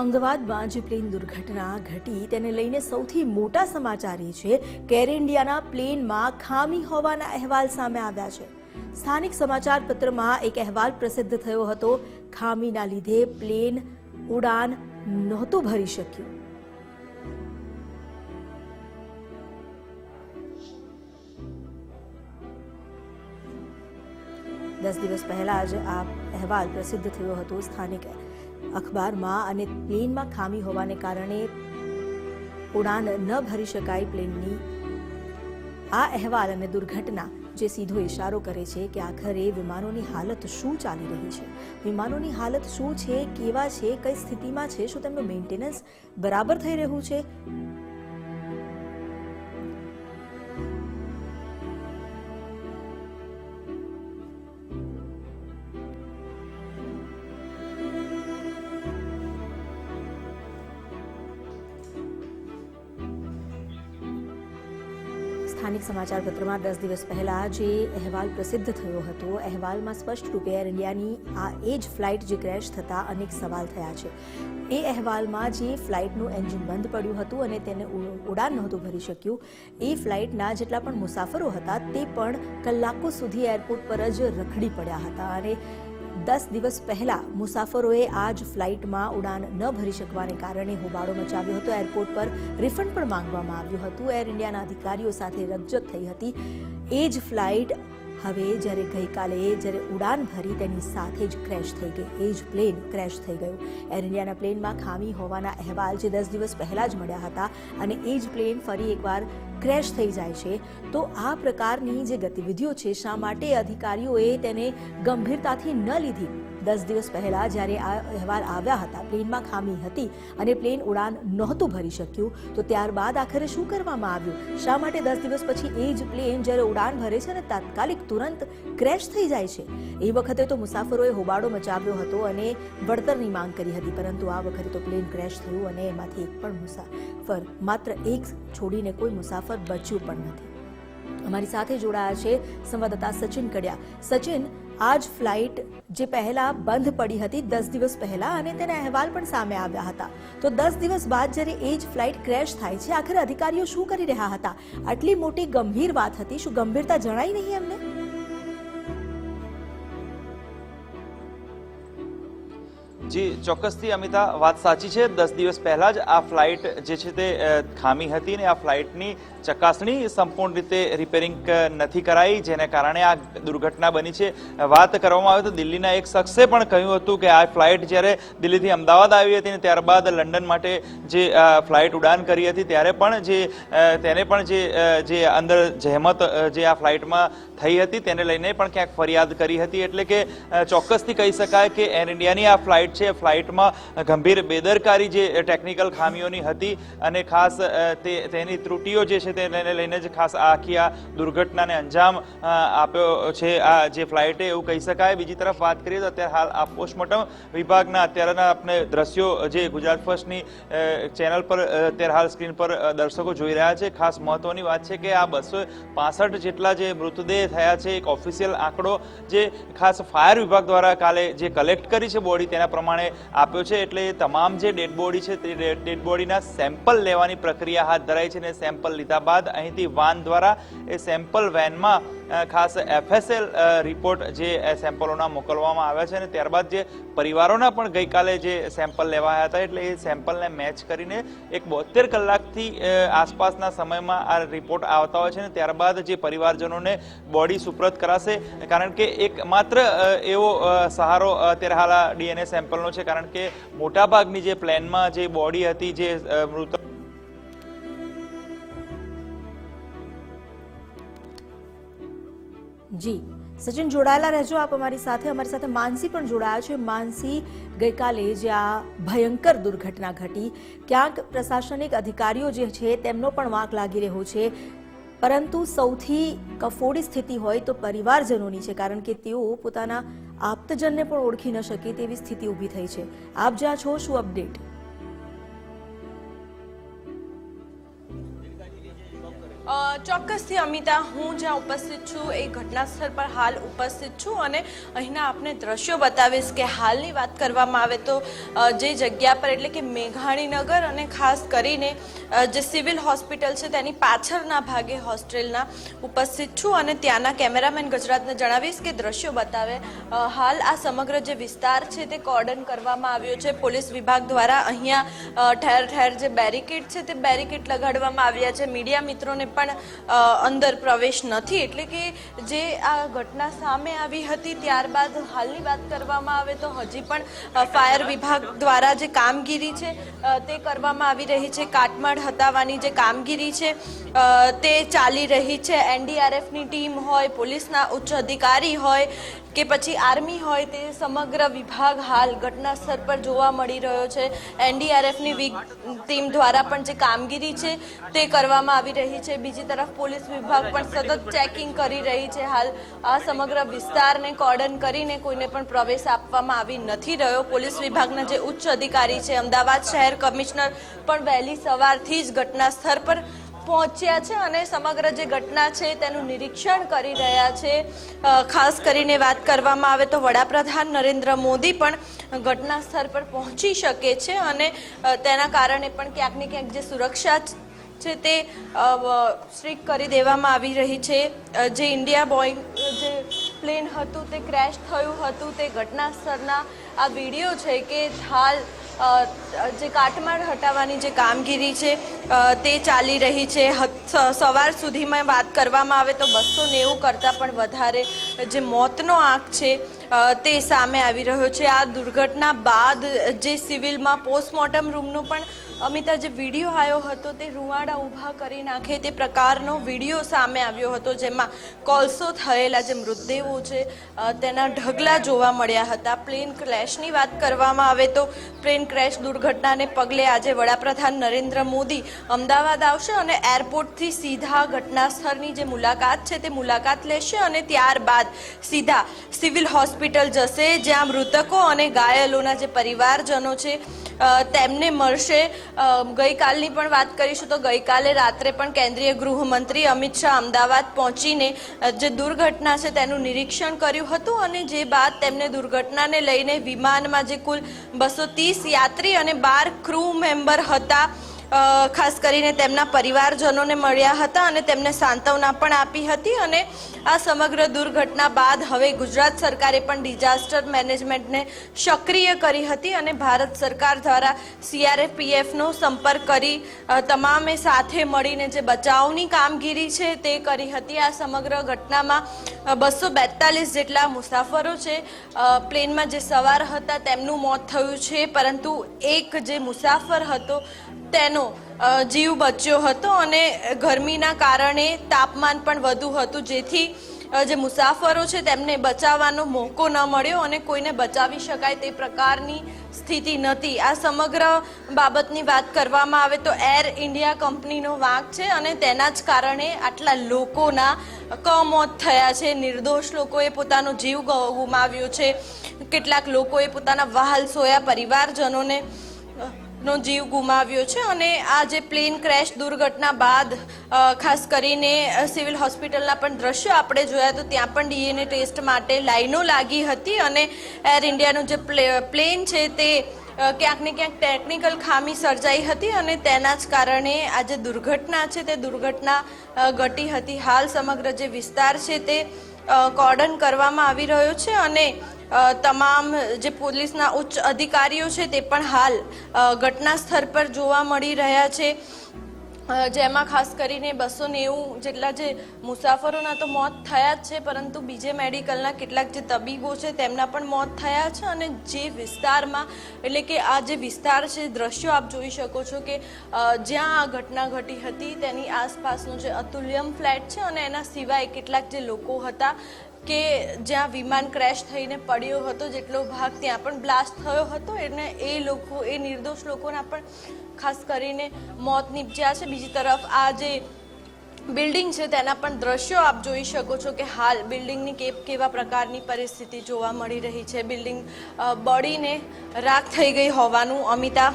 અંગવાદમાં જે પ્લેન દુર્ઘટના ઘટી તેને લઈને સૌથી મોટા સમાચાર એ છે કે એર ઇન્ડિયાના પ્લેનમાં ખામી હોવાના અહેવાલ સામે આવ્યા છે. સ્થાનિક સમાચાર પત્રમાં એક અહેવાલ પ્રસિદ્ધ થયો હતો, ખામીના લીધે પ્લેન ઉડાન નહોતું ભરી શક્યું. દસ દિવસ પહેલા જ આ અહેવાલ પ્રસિદ્ધ થયો હતો સ્થાનિક. અખબારમાં અને પ્લેનમાં ખામી હોવાને કારણે ઉડાન ન ભરી શકાય પ્લેનની. આ અહેવાલ અને દુર્ઘટના જે સીધો ઇશારો કરે છે કે આખરે વિમાનોની હાલત શું ચાલી રહી છે? વિમાનોની હાલત શું છે? કેવા છે? કઈ સ્થિતિમાં છે? શું તેમનું મેન્ટેનન્સ બરાબર થઈ રહ્યું છે? સ્થાનિક સમાચાર પત્રમાં દસ દિવસ પહેલા જે અહેવાલ પ્રસિદ્ધ થયો હતો, અહેવાલમાં સ્પષ્ટ રૂપે એર ઇન્ડિયાની આ એ જ ફ્લાઇટ જે ક્રેશ થતા અનેક સવાલ થયા છે. એ અહેવાલમાં જે ફ્લાઇટનું એન્જિન બંધ પડ્યું હતું અને તેને ઉડાન નહોતું ભરી શક્યું, એ ફ્લાઇટના જેટલા પણ મુસાફરો હતા તે પણ કલાકો સુધી એરપોર્ટ પર જ રખડી પડ્યા હતા અને દસ દિવસ પહેલા મુસાફરોએ આ જ ફ્લાઇટમાં ઉડાન ન ભરી શકવાને કારણે હોબાળો મચાવ્યો હતો. એરપોર્ટ પર રિફંડ પણ માંગવામાં આવ્યું હતું. એર ઇન્ડિયાના અધિકારીઓ સાથે રકજક થઈ હતી. એ જ ફ્લાઇટ હવે જ્યારે ગઈકાલે જ્યારે ઉડાન ભરી તેની સાથે જ ક્રેશ થઈ ગઈ. એ જ પ્લેન ક્રેશ થઈ ગયું. એર ઇન્ડિયાના પ્લેનમાં ખામી હોવાના અહેવાલ જે દસ દિવસ પહેલાં જ મળ્યા હતા અને એ જ પ્લેન ફરી એકવાર ક્રેશ થઈ જાય છે, તો આ પ્રકારની જે ગતિવિધિઓ છે, શા માટે અધિકારીઓએ તેને ગંભીરતાથી ન લીધી? દસ દિવસ પહેલાં જ્યારે આ અહેવાલ આવ્યા હતા, પ્લેનમાં ખામી હતી અને પ્લેન ઉડાન નહોતું ભરી શક્યું, તો ત્યારબાદ આખરે શું કરવામાં આવ્યું? શા માટે દસ દિવસ પછી એ જ પ્લેન જ્યારે ઉડાન ભરે છે ને તાત્કાલિક તુરંત ક્રેશ થઈ જાય છે? એ વખતે તો મુસાફરોએ હોબાળો મચાવ્યો હતો અને વળતરની માંગ કરી હતી, પરંતુ આ વખતે તો પ્લેન ક્રેશ થયું અને એમાંથી એક પણ મુસાફર, માત્ર એક છોડીને કોઈ મુસાફર બચ્યું પણ નથી. અમારી સાથે જોડાયા છે સંવાદદાતા સચિન કડિયા. સચિન આ જ ફ્લાઇટ જે પહેલા બંધ પડી હતી દસ દિવસ પહેલા અને તેના અહેવાલ પણ સામે આવ્યા હતા. તો દસ દિવસ બાદ જ્યારે એ જ ફ્લાઇટ ક્રેશ થાય છે, આખરે અધિકારીઓ શું કરી રહ્યા હતા? આટલી મોટી ગંભીર વાત હતી, શું ગંભીરતા જણાઈ નહીં એમને? જી, ચોક્કસથી અમિતા, વાત સાચી છે. દસ દિવસ પહેલા જ આ ફ્લાઇટ જે છે તે ખામી હતી ને આ ફ્લાઇટની ચકાસણી સંપૂર્ણ રીતે રિપેરિંગ નથી કરાઈ, જેને કારણે આ દુર્ઘટના બની છે. વાત કરવામાં આવે તો દિલ્હીના એક શખ્સે પણ કહ્યું હતું કે આ ફ્લાઇટ જ્યારે દિલ્હીથી અમદાવાદ આવી હતી ને ત્યારબાદ લંડન માટે જે ફ્લાઇટ ઉડાન કરી હતી, ત્યારે પણ જે તેને પણ જે જે અંદર જહેમત જે આ ફ્લાઇટમાં થઈ હતી, તેને લઈને પણ ક્યાંક ફરિયાદ કરી હતી. એટલે કે ચોક્કસથી કહી શકાય કે એર ઇન્ડિયાની આ ફ્લાઇટ છે. ફ્લાઇટમાં ગંભીર બેદરકારી જે ટેકનિકલ ખામીઓની હતી અને ખાસ તેની ત્રુટીઓ જે છે તેને લઈને જ ખાસ આખી આ દુર્ઘટનાને અંજામ આપ્યો છે આ જે ફ્લાઇટે એવું કહી શકાય. બીજી તરફ વાત કરીએ તો અત્યારે હાલ આ પોસ્ટમોર્ટમ વિભાગના અત્યારના આપણે દ્રશ્યો, જે ગુજરાત ફર્સ્ટની ચેનલ પર અત્યારે હાલ સ્ક્રીન પર દર્શકો જોઈ રહ્યા છે. ખાસ મહત્વની વાત છે કે આ બસો પાસઠ જેટલા જે મૃતદેહ થયા છે, એક ઓફિશિયલ આંકડો જે ખાસ ફાયર વિભાગ દ્વારા કાલે જે કલેક્ટ કરી છે બોડી તેના પ્રમાણે આપ્યો છે. એટલે તમામ જે ડેડ બોડી છે તે ડેડ બોડીના સેમ્પલ લેવાની પ્રક્રિયા હાથ ધરાઈ છે અને સેમ્પલ લીધા બાદ અહીંથી વાન દ્વારા એ સેમ્પલ વેનમાં ખાસ એફએસએલ રિપોર્ટ જે સેમ્પલોના મોકલવામાં આવ્યા છે અને ત્યારબાદ જે પરિવારોના પણ ગઈકાલે જે સેમ્પલ લેવાયા હતા એટલે એ સેમ્પલને મેચ કરીને એક બોતેર કલાકથી આસપાસના સમયમાં આ રિપોર્ટ આવતા હોય છે અને ત્યારબાદ જે પરિવારજનોને બોડી સુપ્રત કરાશે, કારણ કે એક માત્ર એવો સહારો અત્યારે હાલ ડીએનએ સેમ્પલનો છે, કારણ કે મોટાભાગની જે પ્લેનમાં જે બોડી હતી જે મૃતક મૃત જી. સચિન, જોડાયેલા રહેજો આપ અમારી સાથે. અમારી સાથે માનસી પણ જોડાયા છે. માનસી, ગઈકાલે જે આ ભયંકર દુર્ઘટના ઘટી. ક્યાંક પ્રશાસનિક અધિકારીઓ જે છે, તેમનો પણ વાંક લાગી રહ્યો છે. પરંતુ સૌથી કફોડી સ્થિતિ હોય તો પરિવારજનોની છે, કારણ કે તેઓ પોતાના આપ્તજનને પણ ઓળખી ન શકે તેવી સ્થિતિ ઊભી થઈ છે. આપ જ્યાં છો, શું અપડેટ? ચોક્કસથી અમિતા, હું જ્યાં ઉપસ્થિત છું, એ ઘટના સ્થળ પર હાલ ઉપસ્થિત છું અને અહીંના આપને દ્રશ્યો બતાવીશ કે હાલની વાત કરવામાં આવે તો જે જગ્યા પર એટલે કે મેઘાણીનગર અને ખાસ કરીને જે સિવિલ હોસ્પિટલ છે તેની પાછળના ભાગે હોસ્ટેલના ઉપસ્થિત છું અને ત્યાંના કેમેરામેન ગુજરાતને જણાવીશ કે દ્રશ્યો બતાવે હાલ આ સમગ્ર જે વિસ્તાર છે તે કોર્ડન કરવામાં આવ્યો છે. પોલીસ વિભાગ દ્વારા અહીંયા ઠેર ઠેર જે બેરિકેડ છે તે બેરિકેડ લગાડવામાં આવ્યા છે. મીડિયા મિત્રોને પણ અંદર પ્રવેશ નથી. એટલે કે જે આ ઘટના સામે આવી હતી, ત્યારબાદ હાલની વાત કરવામાં આવે તો હજી પણ ફાયર વિભાગ દ્વારા જે કામગીરી છે તે કરવામાં આવી રહી છે. કાટમાળ હટાવવાની જે કામગીરી છે તે ચાલી રહી છે. એનડીઆરએફની ટીમ હોય, પોલીસના ઉચ્ચ અધિકારી હોય કે પછી આર્મી હોય તે સમગ્ર વિભાગ હાલ ઘટના સ્થળ પર જોવા મળી રહ્યો છે. એનડીઆરએફની ટીમ દ્વારા પણ જે કામગીરી છે તે કરવામાં આવી રહી છે. બીજી તરફ પોલીસ વિભાગ પણ સતત ચેકિંગ કરી રહી છે. હાલ આ સમગ્ર વિસ્તારને કોર્ડન કરીને કોઈને પણ પ્રવેશ આપવામાં આવી નથી રહ્યો. પોલીસ વિભાગના જે ઉચ્ચ અધિકારી છે, અમદાવાદ શહેર કમિશનર પણ વહેલી સવારથી જ ઘટના સ્થળ પર પહોંચ્યા છે અને સમગ્ર જે ઘટના છે તેનું નિરીક્ષણ કરી રહ્યા છે. ખાસ કરીને વાત કરવામાં આવે તો વડાપ્રધાન નરેન્દ્ર મોદી પણ ઘટના સ્થળ પર પહોંચી શકે છે અને તેના કારણે પણ ક્યાંક ને ક્યાંક જે સુરક્ષા છે તે સ્ટ્રીક કરી દેવામાં આવી રહી છે. જે ઇન્ડિયા બોઈંગ જે પ્લેન હતું તે ક્રેશ થયું હતું. તે ઘટના સ્થળના આ વીડિયો છે કે હાલ જે કાટમાળ હટાવવાની જે કામગીરી છે તે ચાલી રહી છે. સવાર સુધીમાં વાત કરવામાં આવે તો બસો નેવું કરતાં પણ વધારે જે મોતનો આંક છે તે સામે આવી રહ્યો છે. આ દુર્ઘટના બાદ જે સિવિલમાં પોસ્ટમોર્ટમ રૂમનું પણ અમિતા જે વીડિયો આવ્યો હતો તે રૂવાડા ઊભા કરી નાખે, તે પ્રકારનો વીડિયો સામે આવ્યો હતો, જેમાં કોલસો થયેલા જે મૃતદેહો છે તેના ઢગલા જોવા મળ્યા હતા. પ્લેન ક્રેશની વાત કરવામાં આવે તો પ્લેન ક્રેશ દુર્ઘટનાને પગલે આજે વડાપ્રધાન નરેન્દ્ર મોદી અમદાવાદ આવશે અને એરપોર્ટથી સીધા ઘટના સ્થળની જે મુલાકાત છે, તે મુલાકાત લેશે અને ત્યારબાદ સીધા સિવિલ હોસ્પિટલ જશે, જ્યાં મૃતકો અને ઘાયલોના જે પરિવારજનો છે તેમને મળશે. ગઈકાલની પણ વાત કરીશું તો ગઈકાલે રાત્રે પણ કેન્દ્રીય ગૃહમંત્રી અમિત શાહ અમદાવાદ પહોંચીને જે દુર્ઘટના છે તેનું નિરીક્ષણ કર્યું હતું અને જે બાદ તેમને દુર્ઘટનાને લઈને વિમાનમાં જે કુલ બસો યાત્રી અને બાર ક્રૂ મેમ્બર હતા. ખાસ કરીને તેમના પરિવારજનોને મળ્યા હતા અને તેમને સાંત્વના પણ આપી હતી અને આ સમગ્ર દુર્ઘટના બાદ હવે ગુજરાત સરકારે પણ ડિઝાસ્ટર મેનેજમેન્ટને સક્રિય કરી હતી અને ભારત સરકાર દ્વારા સીઆરએફપીએફનો સંપર્ક કરી તમામે સાથે મળીને જે બચાવની કામગીરી છે તે કરી હતી. આ સમગ્ર ઘટનામાં બસો બેતાલીસ જેટલા મુસાફરો છે પ્લેનમાં જે સવાર હતા તેમનું મોત થયું છે, પરંતુ એક જે મુસાફર હતો તેનો જીવ બચ્યો હતો અને ગરમીના કારણે તાપમાન પણ વધુ હતું, જેથી જે મુસાફરો છે તેમને બચાવવાનો મોકો ન મળ્યો અને કોઈને બચાવી શકાય તે પ્રકારની સ્થિતિ નથી આ સમગ્ર બાબતની વાત કરવામાં આવે તો એર ઇન્ડિયા કંપનીનો વાંક છે અને તેના જ કારણે આટલા લોકોના કમોત થયા છે. નિર્દોષ લોકોએ પોતાનો જીવ ગુમાવ્યો છે. કેટલાક લોકોએ પોતાના વહાલ સોયા પરિવારજનોને નો જીવ ગુમાવ્યો છે અને આ જે પ્લેન ક્રેશ દુર્ઘટના બાદ ખાસ કરીને સિવિલ હોસ્પિટલના પણ દ્રશ્યો આપણે જોયા તો ત્યાં પણ ડીએનએ ટેસ્ટ માટે લાઈનો લાગી હતી અને એર ઇન્ડિયાનું જે પ્લે- પ્લેન છે તે ક્યાંક ને ક્યાંક ટેકનિકલ ખામી સર્જાઈ હતી અને તેના જ કારણે આ જે દુર્ઘટના છે તે દુર્ઘટના ઘટી હતી. હાલ સમગ્ર જે વિસ્તાર છે તે કોર્ડન કરવામાં આવી રહ્યો છે અને તમામ જે પોલીસના ઉચ્ચ અધિકારીઓ છે તે પણ હાલ ઘટના સ્થળ પર જોવા મળી રહ્યા છે. જેમાં ખાસ કરીને બસો નેવું જેટલા જે મુસાફરોના તો મોત થયા જ છે, પરંતુ બીજે મેડિકલના કેટલાક જે તબીબો છે તેમના પણ મોત થયા છે અને જે વિસ્તારમાં, એટલે કે આ જે વિસ્તાર છે, દ્રશ્યો આપ જોઈ શકો છો કે જ્યાં આ ઘટના ઘટી હતી તેની આસપાસનો જે અતુલ્યમ ફ્લેટ છે અને એના સિવાય કેટલાક જે લોકો હતા કે જ્યાં વિમાન ક્રેશ થઈને પડ્યો હતો, જેટલો ભાગ ત્યાં પણ બ્લાસ્ટ થયો હતો, એને એ લોકો, એ નિર્દોષ લોકોના પણ ખાસ કરીને મોત નીપજ્યા છે. બીજી તરફ આ જે બિલ્ડિંગ છે, તેના પણ દ્રશ્યો આપ જોઈ શકો છો કે હાલ બિલ્ડિંગની કે કેવા પ્રકારની પરિસ્થિતિ જોવા મળી રહી છે. બિલ્ડિંગ બળીને રાખ થઈ ગઈ હોવાનું અમિતા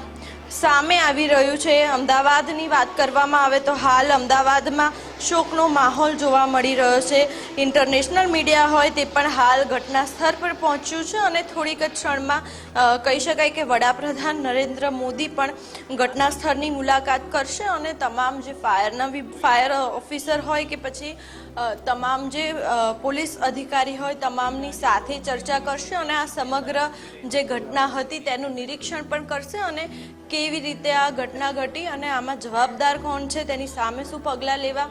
સામે આવી રહ્યું છે. અમદાવાદની વાત કરવામાં આવે તો હાલ અમદાવાદમાં શોકનો માહોલ જોવા મળી રહ્યો છે. ઇન્ટરનેશનલ મીડિયા હોય તે પણ હાલ ઘટના સ્થળ પર પહોંચ્યું છે અને થોડીક જ ક્ષણમાં કહી શકાય કે વડાપ્રધાન નરેન્દ્ર મોદી પણ ઘટના સ્થળની મુલાકાત કરશે અને તમામ જે ફાયરના ફાયર ઓફિસર હોય કે પછી તમામ જે પોલીસ અધિકારી હોય તમામની સાથે ચર્ચા કરશે અને આ સમગ્ર જે ઘટના હતી તેનું નિરીક્ષણ પણ કરશે અને કેવી રીતે આ ઘટના ઘટી અને આમાં જવાબદાર કોણ છે, તેની સામે શું પગલાં લેવા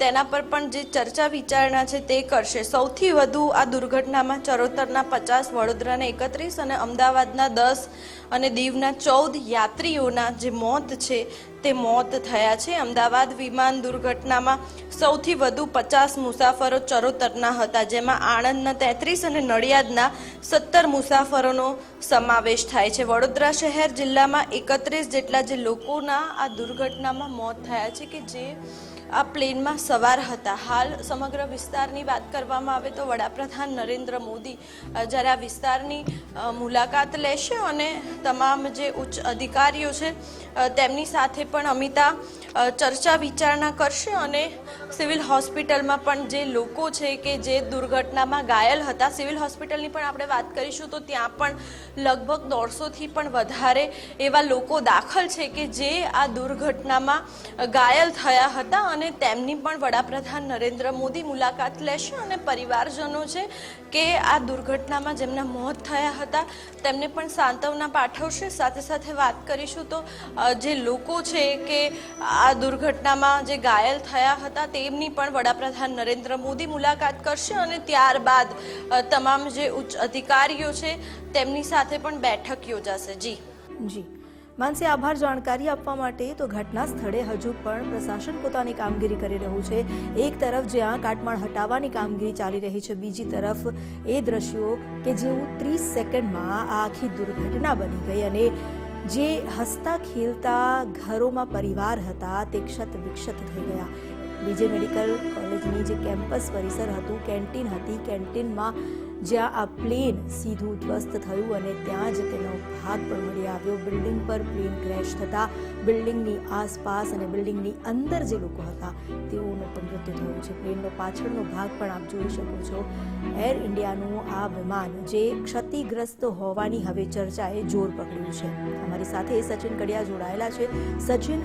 તેના પર પણ જે ચર્ચા વિચારણા છે તે કરશે. સૌથી વધુ આ દુર્ઘટનામાં ચરોતરના પચાસ, વડોદરાના એકત્રીસ અને અમદાવાદના દસ અને દીવના ચૌદ યાત્રીઓના જે મોત છે, તે મોત થયા છે. અમદાવાદ વિમાન દુર્ઘટનામાં સૌથી વધુ પચાસ મુસાફરો ચરોતરના હતા, જેમાં આણંદના તેત્રીસ અને નડિયાદના સત્તર મુસાફરોનો સમાવેશ થાય છે. વડોદરા શહેર જિલ્લામાં એકત્રીસ જેટલા જે લોકોના આ દુર્ઘટનામાં મોત થયા છે કે જે આ પ્લેનમાં સવાર હતા. હાલ સમગ્ર વિસ્તારની વાત કરવામાં આવે તો વડાપ્રધાન નરેન્દ્ર મોદી જ્યારે આ વિસ્તારની મુલાકાત લેશે અને તમામ જે ઉચ્ચ અધિકારીઓ છે તેમની સાથે પણ અમિતા ચર્ચા વિચારણા કરશે અને સિવિલ હોસ્પિટલમાં પણ જે લોકો છે કે જે દુર્ઘટનામાં ઘાયલ હતા, સિવિલ હોસ્પિટલની પણ આપણે વાત કરીશું તો ત્યાં પણ લગભગ દોઢસોથી પણ વધારે એવા લોકો દાખલ છે કે જે આ દુર્ઘટનામાં ઘાયલ થયા હતા અને તેમની પણ વડાપ્રધાન નરેન્દ્ર મોદી મુલાકાત લેશે અને પરિવારજનો છે કે આ દુર્ઘટનામાં જેમના મોત થયા હતા, તેમને પણ સાંત્વના પાઠવશે. સાથે સાથે વાત કરીશું તો જે લોકો છે કે આ દુર્ઘટનામાં જે ઘાયલ થયા હતા, તેમની પણ વડાપ્રધાન નરેન્દ્ર મોદી મુલાકાત કરશે અને ત્યારબાદ તમામ જે ઉચ્ચ અધિકારીઓ છે, તેમની સાથે પણ બેઠક યોજાશે. જી. જી. માનસી આભાર જાણકારી આપવા માટે તો ઘટના સ્થળે હજુ પણ પ્રશાસન પોતાની કામગીરી કરી રહ્યું છે. એક તરફ જ્યાં કાટમાળ હટાવવાની કામગીરી ચાલી રહી છે, બીજી તરફ એ દ્રશ્યો કે જેવું ત્રીસ સેકન્ડમાં આ આખી દુર્ઘટના બની ગઈ અને જે હસતા ખેલતા ઘરોમાં પરિવાર હતા તે ક્ષત વિક્ષત થઈ ગયા. બીજે મેડિકલ કોલેજની જે કેમ્પસ પરિસર હતું, કેન્ટીન હતી, કેન્ટીનમાં જ્યાં આ પ્લેન સીધું ધ્વસ્ત થયું અને ત્યાં જ તેનો ભાગ પણ મળી આવ્યો. બિલ્ડિંગ પર પ્લેન ક્રેશ થતા બિલ્ડિંગની આસપાસ અને બિલ્ડિંગની અંદર જે લોકો હતા, તેઓનું પણ મૃત્યુ થયું છે. પ્લેનનો પાછળનો ભાગ પણ આપ જોઈ શકો છો. એર ઇન્ડિયાનું આ વિમાન જે ક્ષતિગ્રસ્ત હોવાની હવે ચર્ચાએ જોર પકડ્યું છે. અમારી સાથે સચિન કડિયા જોડાયેલા છે. સચિન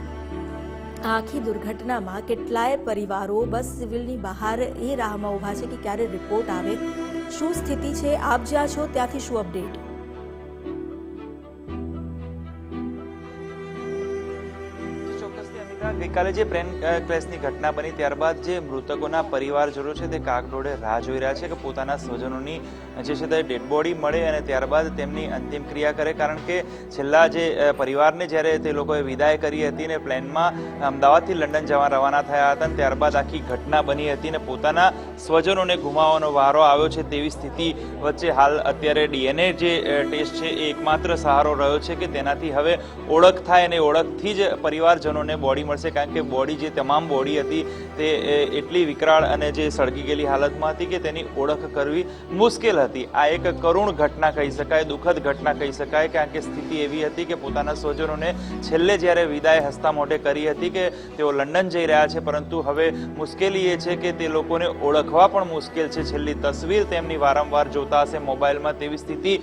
આખી દુર્ઘટનામાં કેટલાય પરિવારો બસ સિવિલની બહાર એ રાહમાં ઊભા છે કે ક્યારે રિપોર્ટ આવે, શું સ્થિતિ છે, આપ જ્યાં છો ત્યાંથી શું અપડેટ? ગઈકાલે જે પ્લેન ક્રેશની ઘટના બની ત્યારબાદ જે મૃતકોના પરિવારજનો છે તે કાગડોળે રાહ જોઈ રહ્યા છે કે પોતાના સ્વજનોની જે છે તે ડેડ બોડી મળે અને ત્યારબાદ તેમની અંતિમ ક્રિયા કરે. કારણ કે છેલ્લા જે પરિવારને જ્યારે તે લોકોએ વિદાય કરી હતી ને પ્લેનમાં અમદાવાદથી લંડન જવા રવાના થયા હતા અને ત્યારબાદ આખી ઘટના બની હતી ને પોતાના સ્વજનોને ગુમાવવાનો વારો આવ્યો છે તેવી સ્થિતિ વચ્ચે હાલ અત્યારે ડીએનએ જે ટેસ્ટ છે એ એકમાત્ર સહારો રહ્યો છે કે તેનાથી હવે ઓળખ થાય અને ઓળખથી જ પરિવારજનોને બોડી મળશે. કારણ કે બોડી જે તમામ બોડી હતી તે એટલી વિકરાળ અને જે સળગી ગયેલી હાલતમાં હતી કે તેની ઓળખ કરવી મુશ્કેલ હતી. આ એક કરુણ ઘટના કહી શકાય, દુઃખદ ઘટના કહી શકાય કારણ કે સ્થિતિ એવી હતી કે પોતાના સ્વજનોને છેલ્લે જ્યારે વિદાય હસતા મોઢે કરી હતી કે તેઓ લંડન જઈ રહ્યા છે, પરંતુ હવે મુશ્કેલી એ છે કે તે લોકોને ઓળખવા પણ મુશ્કેલ છે. છેલ્લી તસવીર તેમની વારંવાર જોતા હશે મોબાઈલમાં તેવી સ્થિતિ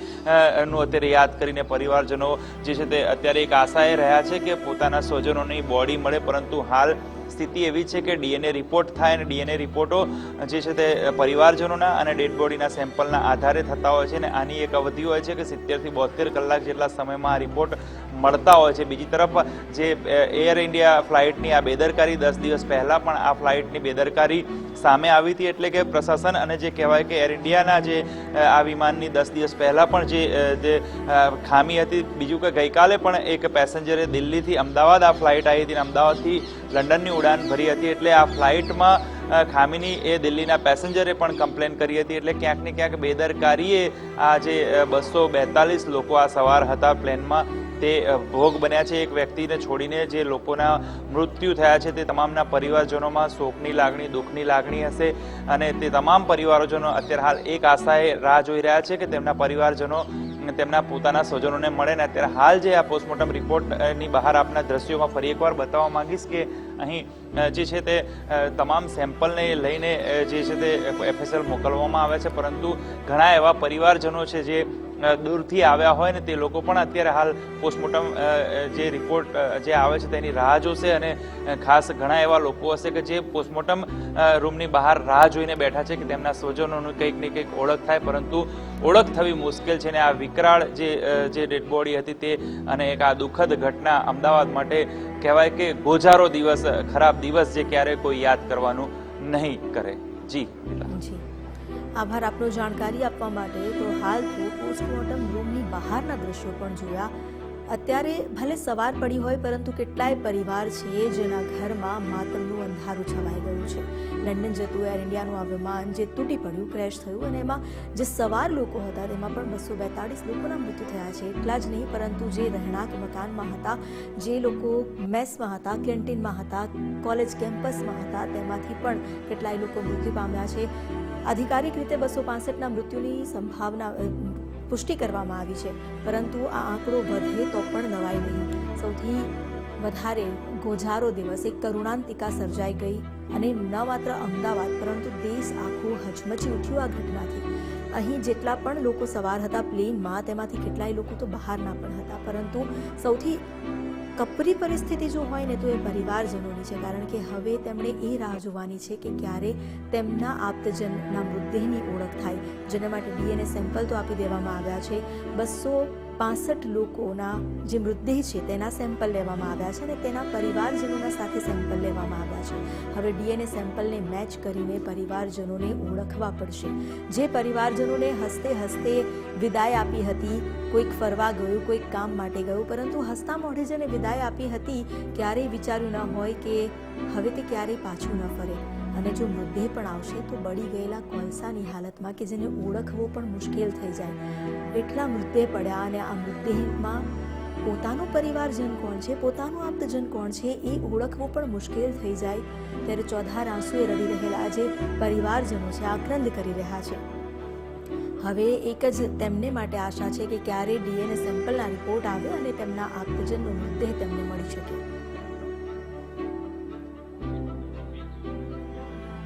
નું અત્યારે યાદ કરીને પરિવારજનો જે છે તે અત્યારે એક આશાએ રહ્યા છે કે પોતાના સ્વજનોની બોડી મળે પરંતુ હાલ સ્થિતિ એવી છે કે ડીએનએ રિપોર્ટ થાય અને ડીએનએ રિપોર્ટો જે છે તે પરિવારજનોના અને ડેડ બોડીના સેમ્પલના આધારે થતા હોય છે અને આની એક અવધિ હોય છે કે સિત્તેરથી બોતેર કલાક જેટલા સમયમાં આ રિપોર્ટ મળતા હોય છે. બીજી તરફ, જે એર ઇન્ડિયા ફ્લાઇટની આ બેદરકારી દસ દિવસ પહેલાં પણ આ ફ્લાઇટની બેદરકારી સામે આવી હતી એટલે કે પ્રશાસન અને જે કહેવાય કે એર ઇન્ડિયાના જે આ વિમાનની દસ દિવસ પહેલાં પણ જે ખામી હતી. બીજું કે ગઈકાલે પણ એક પેસેન્જરે દિલ્હીથી અમદાવાદ આ ફ્લાઇટ આવી હતી અને અમદાવાદથી લંડનની ઉડાન ભરી હતી એટલે આ ફ્લાઇટમાં ખામીની એ દિલ્હીના પેસેન્જરે પણ કમ્પ્લેન કરી હતી એટલે ક્યાંક ને ક્યાંક બેદરકારીએ આ જે બસો બેતાલીસ લોકો આ સવાર હતા પ્લેનમાં, તે ભોગ બન્યા છે. એક વ્યક્તિને છોડીને જે લોકોના મૃત્યુ થયા છે તે તમામના પરિવારજનોમાં શોકની લાગણી, દુઃખની લાગણી હશે અને તે તમામ પરિવારજનો અત્યારે હાલ એક આશાએ રાહ જોઈ રહ્યા છે કે તેમના પરિવારજનો, તેમના પોતાના સ્વજનોને મળે ને અત્યારે હાલ જે આ પોસ્ટમોર્ટમ રિપોર્ટની બહાર આપના દ્રશ્યોમાં ફરી એકવાર બતાવવા માંગીશ કે અહીં જે છે તે તમામ સેમ્પલને લઈને જે છે તે એફએસએલ મોકલવામાં આવે છે. પરંતુ ઘણા એવા પરિવારજનો છે જે દૂરથી આવ્યા હોય ને તે લોકો પણ અત્યારે હાલ પોસ્ટમોર્ટમ જે રિપોર્ટ જે આવે છે તેની રાહ જોશે અને ખાસ ઘણા એવા લોકો હશે કે જે પોસ્ટમોર્ટમ રૂમની બહાર રાહ જોઈને બેઠા છે કે તેમના સ્વજનોનું કંઈક ને કંઈક ઓળખ થાય. પરંતુ ઓળખ થવી મુશ્કેલ છે ને આ વિકરાળ જે જે ડેડ બોડી હતી તે અને એક આ દુઃખદ ઘટના અમદાવાદ માટે કહેવાય કે ગોજારો દિવસ, ખરાબ દિવસ જે ક્યારે કોઈ યાદ કરવાનું નહીં કરે. જી જી. આભાર આપનો જાણકારી આપવા માટે. તો હાલ તો પોસ્ટમોર્ટમ રૂમની બહારના દ્રશ્યો પણ જોયા. અત્યારે ભલે સવાર પડી હોય, પરંતુ કેટલાય પરિવાર છે જેના ઘરમાં માતમનું અંધારું છવાઈ ગયું છે. લંડન જતું એર ઇન્ડિયાનું આ વિમાન જે તૂટી પડ્યું ક્રેશ થયું અને એમાં જે સવાર લોકો હતા, તેમાં પણ બસો બેતાળીસ લોકોના મૃત્યુ થયા છે. એટલા જ નહીં, પરંતુ જે રહેણાંક મકાનમાં હતા, જે લોકો મેસમાં હતા, કેન્ટીનમાં હતા, કોલેજ કેમ્પસમાં હતા, તેમાંથી પણ કેટલાય લોકો મૃત્યુ પામ્યા છે. આધિકારિક રીતે બસો પાસઠના મૃત્યુની સંભાવના પુષ્ટિ કરવામાં આવી છે. પરંતુ આ આંકડો વધે તો પણ નવાય નહીં. સૌથી વધારે ગોઝારો દિવસ કરુણાંતિકા સર્જાઈ ગઈ અને ન માત્ર અમદાવાદ, પરંતુ દેશ આખું હચમચી ઉઠ્યું આ ઘટનાથી. અહીં જેટલા પણ લોકો સવાર હતા પ્લેનમાં, તેમાંથી કેટલાય લોકો તો બહારના પણ હતા. પરંતુ સૌથી કપરી પરિસ્થિતિ જો હોય ને તો એ પરિવારજનોની છે, કારણ કે હવે તેમણે એ રાહ જોવાની છે કે ક્યારે તેમના આપ્તજનના મૃતદેહની ઓળખ થાય. જેના માટે ડીએનએ સેમ્પલ તો આપી દેવામાં આવ્યા છે. બસો પાસઠ લોકોના જે મૃતદેહ છે તેના સેમ્પલ લેવામાં આવ્યા છે અને તેના પરિવારજનોના સાથે સેમ્પલ લેવામાં આવ્યા છે. હવે ડીએનએ સેમ્પલને મેચ કરીને પરિવારજનોને ઓળખવા પડશે. જે પરિવારજનોને હસતે હસતે વિદાય આપી હતી, કોઈક ફરવા ગયું, કોઈક કામ માટે ગયું, પરંતુ હસતા મોઢે જેને વિદાય આપી હતી, ક્યારેય વિચાર્યું ન હોય કે હવે તે ક્યારેય પાછું ન ફરે. અને જો મૃતદેહ પણ આવશે તો બળી ગયેલા કોલસાની હાલતમાં કે જેને ઓળખવો પણ મુશ્કેલ થઈ જાય. એટલા મૃતદેહ પડ્યા અને આ મૃતદેહમાં પોતાનું પરિવારજન કોણ છે? પોતાનું આપ્તજન કોણ છે? એ ઓળખવું પણ મુશ્કેલ થઈ જાય. ત્યારે ચોધાર આંસુએ રડી રહેલા જે પરિવારજનો છે આક્રંદ કરી રહ્યા છે. હવે એક જ તેમને માટે આશા છે કે ક્યારે ડીએનએ સેમ્પલના રિપોર્ટ આવે અને તેમના આપ્તજનનો મૃતદેહ તેમને મળી શકે.